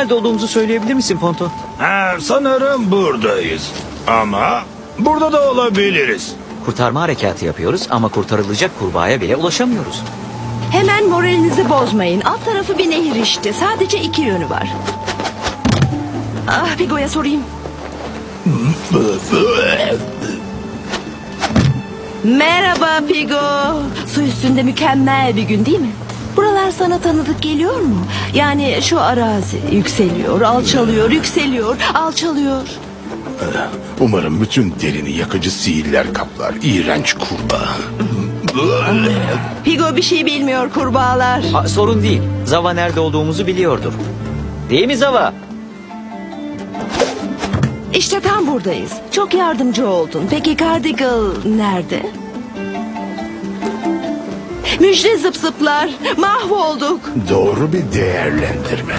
Nerede olduğumuzu söyleyebilir misin Ponto? Ha, sanırım buradayız. Ama burada da olabiliriz. Kurtarma harekatı yapıyoruz ama kurtarılacak kurbağaya bile ulaşamıyoruz. Hemen moralinizi bozmayın. Alt tarafı bir nehir işte. Sadece iki yönü var. Ah Pigo'ya sorayım. Merhaba Pigo. Su üstünde mükemmel bir gün değil mi? Buralar sana tanıdık geliyor mu? Yani şu arazi yükseliyor, alçalıyor, yükseliyor, alçalıyor. Umarım bütün derini yakıcı sihirler kaplar. İğrenç kurbağa. Pigo bir şey bilmiyor kurbağalar. Ha, sorun değil. Zava nerede olduğumuzu biliyordur. Değil mi Zava? İşte tam buradayız. Çok yardımcı oldun. Peki Cardigal nerede? Müjde zıp zıplar. Mahvolduk. Doğru bir değerlendirme.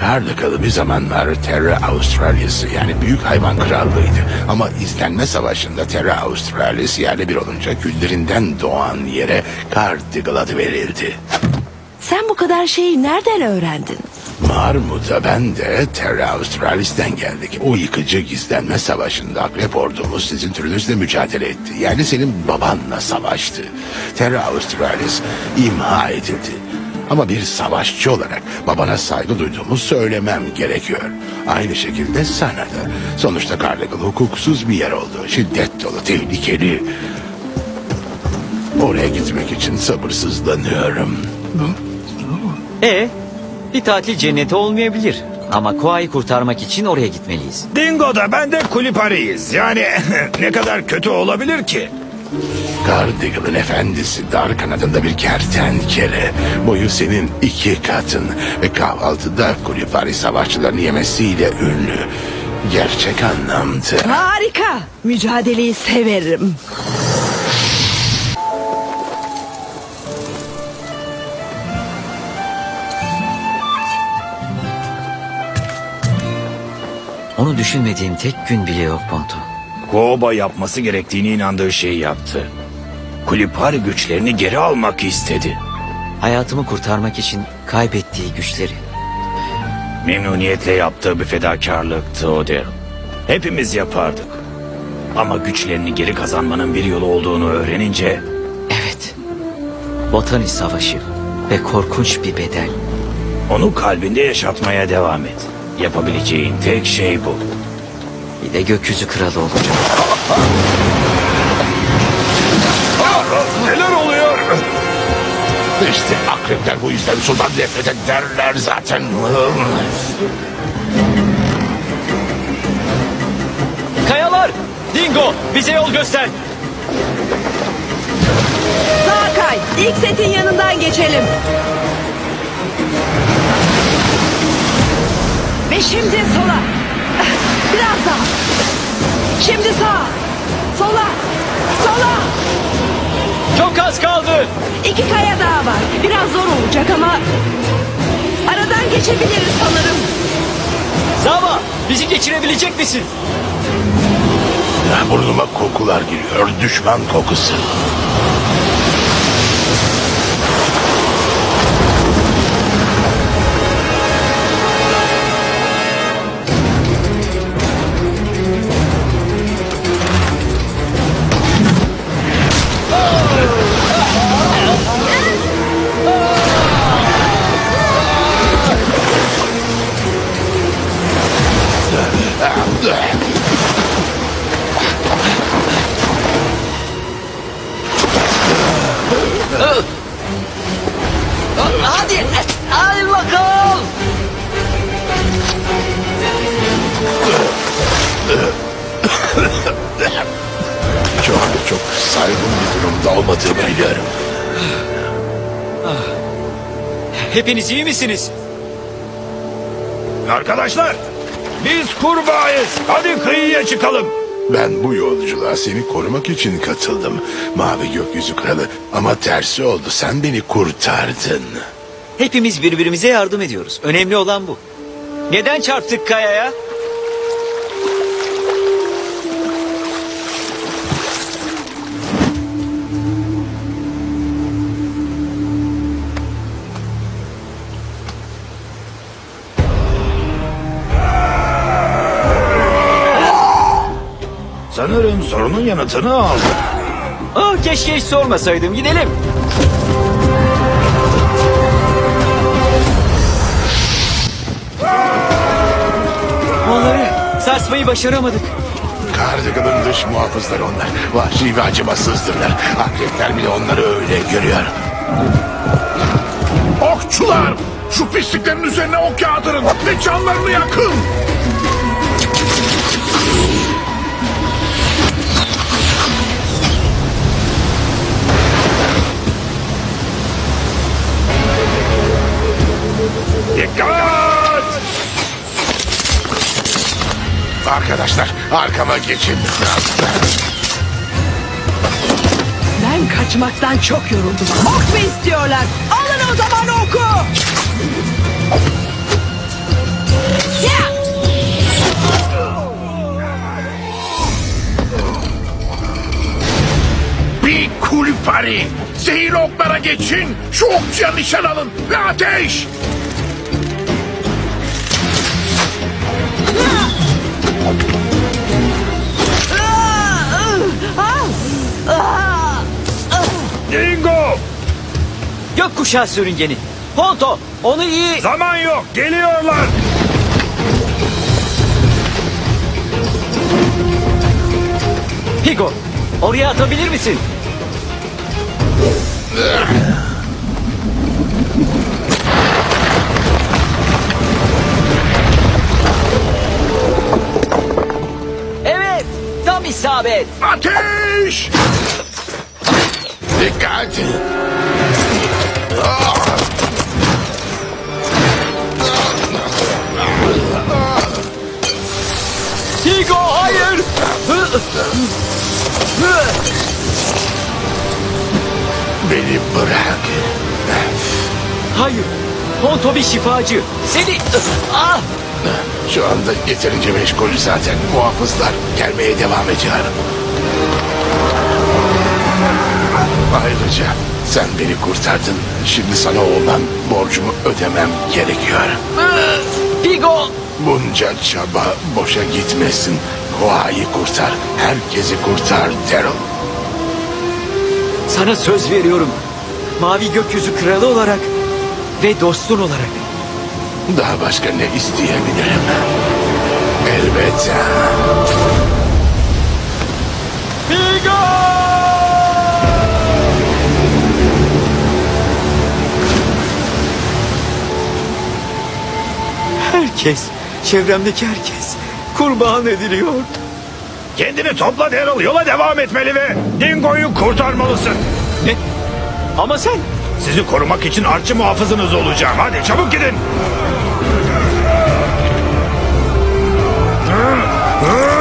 Karlakalı bir zamanlar Terra Australis yani Büyük Hayvan Krallığıydı. Ama izlenme savaşında Terra Australis yani bir olunca küllerinden doğan yere Cardigal adı verildi. Sen bu kadar şeyi nereden öğrendin? Marmut'a ben de Terra Australis'ten geldik. O yıkıcı gizlenme savaşında Akrep ordumuz sizin türünüzle mücadele etti. Yani senin babanla savaştı. Terra Australis imha edildi. Ama bir savaşçı olarak babana saygı duyduğumu söylemem gerekiyor. Aynı şekilde sana da. Sonuçta Carlegal hukuksuz bir yer oldu. Şiddet dolu, tehlikeli. Oraya gitmek için sabırsızlanıyorum. E, bir tatil cenneti olmayabilir. Ama Koa'yı kurtarmak için oraya gitmeliyiz. Dingo da ben de kulipariyiz. Yani ne kadar kötü olabilir ki? Cardigan'ın efendisi dar kanadında bir kertenkele. Boyu senin iki katın. Ve kahvaltıda Kulipari savaşçılarını yemesiyle ünlü. Gerçek anlamda. Harika. Mücadeleyi severim. Onu düşünmediğim tek gün bile yok Ponto. Koba yapması gerektiğini inandığı şeyi yaptı. Kulipari güçlerini geri almak istedi. Hayatımı kurtarmak için kaybettiği güçleri. Memnuniyetle yaptığı bir fedakarlıktı o der. Hepimiz yapardık. Ama güçlerini geri kazanmanın bir yolu olduğunu öğrenince Evet. Botani Savaşı ve korkunç bir bedel. onu kalbinde yaşatmaya devam et. Yapabileceğin tek şey bu. Bir de gökyüzü kralı olacak. Neler oluyor? İşte akrepler bu yüzden sudan nefret ederler zaten. Kayalar! Dingo! Bize yol göster! Sağa kay. İlk setin yanından geçelim. Ve şimdi sola. Biraz daha. Şimdi sağa. Sola. Sola. Çok az kaldı! İki kaya daha var. Biraz zor olacak ama... Aradan geçebiliriz sanırım. Zava! Bizi geçirebilecek misin? Ya Burnuma kokular giriyor. Düşman kokusu. Hadi! Hadi bakalım! Şu anda çok saygın bir durumda olmadığımı biliyorum. Hepiniz iyi misiniz? Arkadaşlar biz kurbağayız. Hadi kıyıya çıkalım. Ben bu yolculuğa seni korumak için katıldım. Mavi gökyüzü kralı. Ama tersi oldu. Sen beni kurtardın. Hepimiz birbirimize yardım ediyoruz. Önemli olan bu. Neden çarptık kayaya? Sanırım sorunun yanıtını aldım. Ah, keşke hiç sormasaydım. Gidelim. Sarsmayı başaramadık. Kardigan'ın dış muhafızları onlar. Vahşi ve acımasızdırlar. Akrepler bile onları öyle görüyor. Okçular! Şu pisliklerin üzerine ok yağdırın ve canlarını yakın! Arkadaşlar arkama geçin. Ben kaçmaktan çok yoruldum. Ok mu istiyorlar? Alın o zaman oku. Ya! Bir kulüpari! Zehirli oklara geçin! Şu okçuya nişan alın ve ateş! Gökkuşağı sürüngeni. Ponto onu iyi... Zaman yok. Geliyorlar. Pigo oraya atabilir misin? Evet tam isabet. Ateş! Dikkat. Beni bırak. Hayır. Ponto bir şifacı. Seni... Ah! Şu anda yeterince meşgul zaten. Muhafızlar gelmeye devam ediyor. Ayrıca sen beni kurtardın. Şimdi sana olan borcumu ödemem gerekiyor. Pigo! Bunca çaba boşa gitmesin. Koa'yı kurtar. Herkesi kurtar Daryl. Sana söz veriyorum. Mavi gökyüzü kralı olarak ve dostun olarak. Daha başka ne isteyebilirim? Elbette. Pigo! Herkes, çevremdeki herkes kurban ediliyor. Kendini topla Daryl. Yola devam etmeli ve Dingo'yu kurtarmalısın. Ne? Ama sen Sizi korumak için artçı muhafızınız olacağım. Hadi çabuk gidin. Bu sevgili